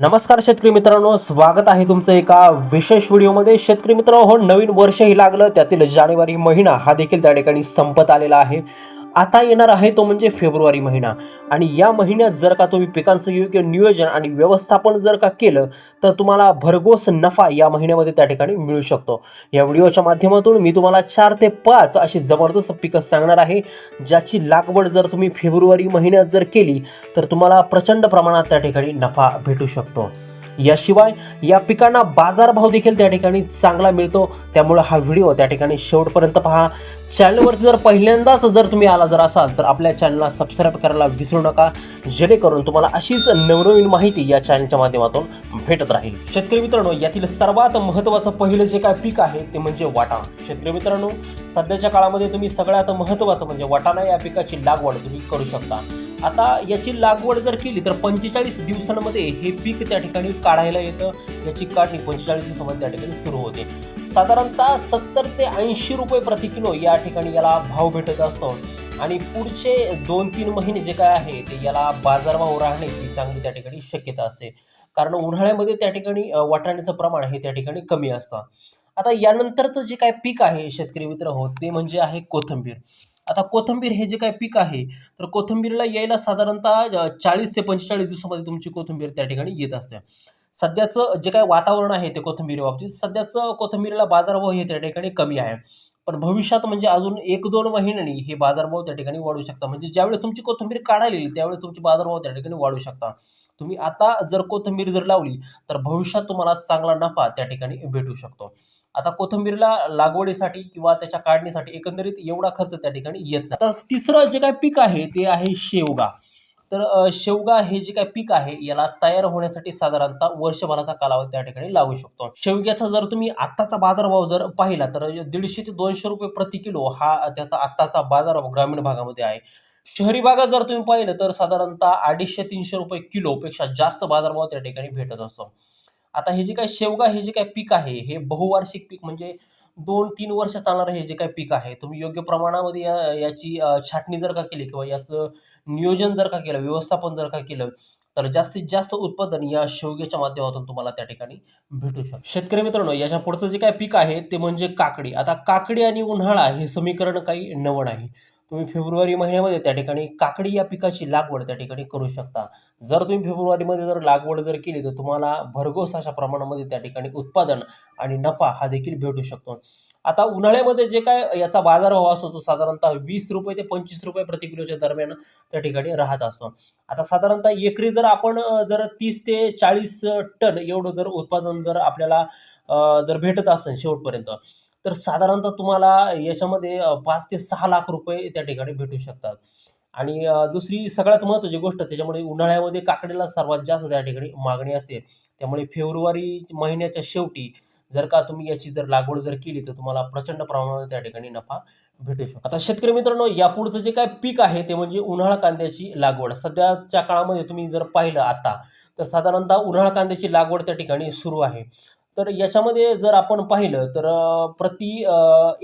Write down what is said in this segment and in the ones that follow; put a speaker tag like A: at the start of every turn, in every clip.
A: नमस्कार शेतकरी मित्रांनो स्वागत आहे तुमचं एका विशेष व्हिडिओमध्ये. शेतकरी मित्रांनो हो नवीन वर्षही लागलं त्यातील जानेवारी महिना हा देखील त्या ठिकाणी संपत आलेला आहे. आता येणार आहे तो म्हणजे फेब्रुवारी महिना. आणि या महिन्यात जर का तुम्ही पिकांचं योग्य नियोजन आणि व्यवस्थापन जर का केलं तर तुम्हाला भरघोस नफा या महिन्यामध्ये त्या ठिकाणी मिळू शकतो. या व्हिडिओच्या माध्यमातून मी तुम्हाला चार ते पाच अशी जबरदस्त पिकं सांगणार आहे ज्याची लागवड जर तुम्ही फेब्रुवारी महिन्यात जर केली तर तुम्हाला प्रचंड प्रमाणात त्या ठिकाणी नफा भेटू शकतो. याशिवाय या पिकांना बाजारभाव देखील त्या ठिकाणी चांगला मिळतो. त्यामुळे हा व्हिडिओ त्या ठिकाणी शेवटपर्यंत पहा. चॅनलवरती जर पहिल्यांदाच जर तुम्ही आला जर असाल तर आपल्या चॅनलला सबस्क्राईब करायला विसरू नका. जेणेकरून तुम्हाला अशीच नवनवीन माहिती या चॅनलच्या माध्यमातून भेटत राहील. शेतकरी मित्रांनो यातील सर्वात महत्त्वाचं पहिलं जे काय पीक आहे ते म्हणजे वाटाणा. शेतकरी मित्रांनो सध्याच्या काळामध्ये तुम्ही सगळ्यात महत्त्वाचं म्हणजे वाटाणा या पिकाची लागवड तुम्ही करू शकता. आता याची लागवड जर केली तर पंचेचाळीस दिवसांमध्ये हे पीक त्या ठिकाणी काढायला येतं. याची काढणी पंचेचाळीस दिवसामध्ये त्या ठिकाणी सुरू होते. साधारणतः सत्तर ते ऐंशी रुपये प्रति किलो या ठिकाणी याला भाव भेटत असतो. आणि पुढचे दोन तीन महिने जे काय आहे ते याला बाजारभाव राहण्याची चांगली त्या ठिकाणी शक्यता असते. कारण उन्हाळ्यामध्ये त्या ठिकाणी वाटाण्याचं प्रमाण हे त्या ठिकाणी कमी असतं. आता यानंतरचं जे काय पीक आहे शेतकरी मित्र हो ते म्हणजे आहे कोथिंबीर. आता कोथिंबीर हे जे काय पीक आहे तर कोथिंबीरला यायला साधारणतः चाळीस ते पंचेचाळीस दिवसामध्ये तुमची कोथिंबीर त्या ठिकाणी येत असते. सध्याचं जे काय वातावरण आहे ते कोथिंबीर बाबतीत सध्याचं कोथिंबीरला बाजारभाव हे त्या ठिकाणी कमी आहे. पण भविष्यात म्हणजे अजून एक दोन महिन्यांनी हे बाजारभाव त्या ठिकाणी वाढू शकता म्हणजे ज्यावेळेस तुमची कोथिंबीर काढायला येईल त्यावेळेस तुमची बाजारभाव त्या ठिकाणी वाढू शकता तुम्ही आता जर कोथिंबीर जर लावली तर भविष्यात तुम्हाला चांगला नफा त्या ठिकाणी भेटू शकतो. आता कोथिंबीरला लागवडीसाठी किंवा त्याच्या काढणीसाठी एकंदरीत एवढा खर्च त्या ठिकाणी येत नाही. आता तिसरं जे काय पीक आहे ते आहे शेवगा. तर शेवगा हे जे काय पीक आहे याला तयार होण्यासाठी साधारणतः वर्षभराचा कालावधी त्या ठिकाणी लागू शकतो. शेवग्याचा जर तुम्ही आत्ताचा बाजारभाव जर पाहिला तर दीडशे ते दोनशे रुपये प्रति किलो हा त्याचा आत्ताचा बाजारभाव ग्रामीण भागामध्ये आहे. शहरी भागात जर तुम्ही पाहिलं तर साधारणतः अडीचशे तीनशे रुपये किलोपेक्षा जास्त बाजारभाव त्या ठिकाणी भेटत असतो. आता हे जे काय शेवगा हे जे काय पीक आहे हे बहुवार्षिक पीक म्हणजे दोन तीन वर्ष चालणारं हे जे काय पीक आहे तुम्ही योग्य प्रमाणामध्ये या याची छाटणी जर का केली किंवा याचं नियोजन जर का केलं व्यवस्थापन जर का केलं तर जास्तीत जास्त उत्पादन या शेवग्याच्या माध्यमातून तुम्हाला त्या ठिकाणी भेटू शकतं. शेतकरी मित्रांनो याच्या पुढचं जे काय पीक आहे ते म्हणजे काकडी. आता काकडी आणि उन्हाळा हे समीकरण काही नवं नाही. तुम्ही फेब्रुवारी महिन्यामध्ये त्या ठिकाणी काकडी या पिकाची लागवड त्या ठिकाणी करू शकता. जर तुम्ही फेब्रुवारीमध्ये जर लागवड जर केली तर तुम्हाला भरघोस अशा प्रमाणामध्ये त्या ठिकाणी उत्पादन आणि नफा हा देखील भेटू शकतो. आता उन्हाळ्यामध्ये जे काय याचा बाजारभाव असतो तो साधारणतः वीस रुपये ते पंचवीस रुपये प्रति किलोच्या दरम्यान त्या ठिकाणी राहत असतो. आता साधारणतः एकरी जर आपण जर तीस ते चाळीस टन एवढं जर उत्पादन जर आपल्याला जर भेटत असेल शेवटपर्यंत तर साधारणतः तुम्हाला याच्यामध्ये पाच ते सहा लाख रुपये त्या ठिकाणी भेटू शकतात. आणि दुसरी सगळ्यात महत्त्वाची गोष्ट त्याच्यामुळे उन्हाळ्यामध्ये काकडीला सर्वात जास्त त्या ठिकाणी मागणी असते. त्यामुळे फेब्रुवारी महिन्याच्या शेवटी जर का तुम्ही याची जर लागवड जर केली तर तुम्हाला प्रचंड प्रमाणात त्या ठिकाणी नफा भेटू शकतो. आता शेतकरी मित्रांनो यापुढचं जे काय पीक आहे ते म्हणजे उन्हाळा कांद्याची लागवड. सध्याच्या काळामध्ये तुम्ही जर पाहिलं आता तर साधारणतः उन्हाळा कांद्याची लागवड त्या ठिकाणी सुरू आहे. तर याच्यामध्ये जर आपण पाहिलं तर प्रति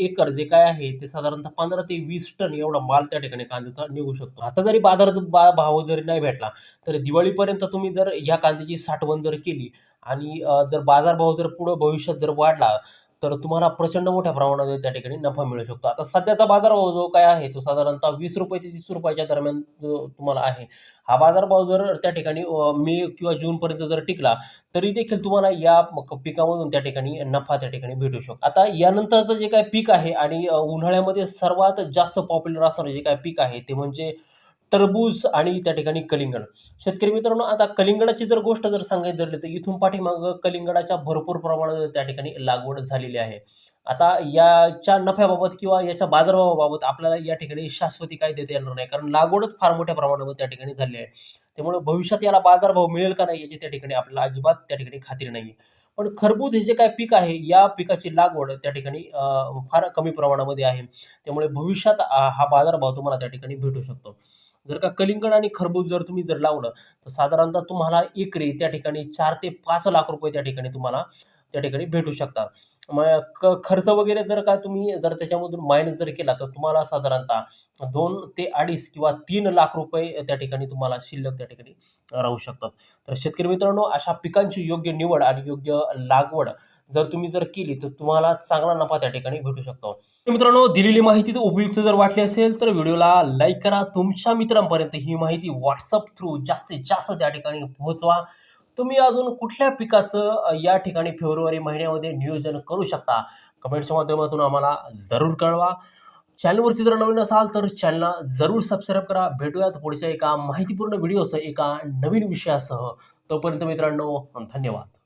A: एकर जे काय आहे ते साधारणतः पंधरा ते वीस टन एवढा माल त्या ठिकाणी कांद्याचा निघू शकतो. आता जरी बाजार बा भाव जरी नाही भेटला तर दिवाळीपर्यंत तुम्ही जर ह्या कांद्याची साठवण जर केली आणि जर बाजारभाव जर पुढं भविष्यात जर वाढला तर तुम्हाला प्रचंड मोठ्या प्रमाणामध्ये त्या ठिकाणी नफा मिळू शकतो. आता सध्याचा बाजारभाव जो काय आहे तो साधारणतः वीस रुपये ते तीस रुपयाच्या दरम्यान जो तुम्हाला आहे. हा बाजारभाव जर त्या ठिकाणी मे किंवा जूनपर्यंत जर टिकला तरी देखील तुम्हाला या पिकामधून त्या ठिकाणी नफा त्या ठिकाणी भेटू शकतो. आता यानंतरचं जे काय पीक आहे आणि उन्हाळ्यामध्ये सर्वात जास्त पॉप्युलर असणारं जे काय पीक आहे ते म्हणजे टरबूज आणि त्या ठिकाणी कलिंगड. शेतकरी मित्रांनो आता कलिंगडाची जर गोष्ट जर सांगायची झाली तर इथून पाठीमागं कलिंगडाच्या भरपूर प्रमाणात त्या ठिकाणी लागवड झालेली आहे. आता याच्या नफ्याबाबत किंवा याच्या बाजारभावाबाबत आपल्याला या ठिकाणी शाश्वती काय देता येणार नाही. कारण लागवडच फार मोठ्या प्रमाणावर त्या ठिकाणी झाली आहे. त्यामुळे भविष्यात याला बाजारभाव मिळेल का नाही याची त्या ठिकाणी आपल्याला अजिबात त्या ठिकाणी खात्री नाही पण खरबूज हे जे काय पीक आहे या पिकाची लागवड त्या ठिकाणी फार कमी प्रमाणामध्ये आहे. त्यामुळे भविष्यात हा बाजारभाव तुम्हाला त्या ठिकाणी भेटू शकतो. जर का कलिंगड आणि खरबूज जर तुम्ही जर लावलं तर साधारणतः तुम्हाला एकरी त्या ठिकाणी चार ते पाच लाख रुपये त्या ठिकाणी तुम्हाला त्या ठिकाणी भेटू शकतात. मग क खर्च वगैरे जर का तुम्ही जर त्याच्यामधून मायनस जर केला तर तुम्हाला साधारणतः दोन ते अडीच किंवा तीन लाख रुपये त्या ठिकाणी तुम्हाला शिल्लक त्या ठिकाणी राहू शकतात. तर शेतकरी मित्रांनो अशा पिकांची योग्य निवड आणि योग्य लागवड जर तुम्ही जर केली तर तुम्हाला चांगला नफा त्या ठिकाणी भेटू शकतो. मित्रांनो दिलेली माहिती तर उपयुक्त जर वाटली असेल तर व्हिडिओला लाईक करा. तुमच्या मित्रांपर्यंत ही माहिती व्हॉट्सअप थ्रू जास्तीत जास्त त्या ठिकाणी पोहोचवा. तुम्ही अजून कुठल्या पिकाचं या ठिकाणी फेब्रुवारी महिन्यामध्ये नियोजन करू शकता? कमेंट्सच्या माध्यमातून आम्हाला जरूर कळवा. चॅनलवरती जर नवीन असाल तर चॅनलला जरूर सबस्क्राईब करा. भेटूयात पुढच्या एका माहितीपूर्ण व्हिडिओसह एका नवीन विषयासह. तोपर्यंत मित्रांनो धन्यवाद.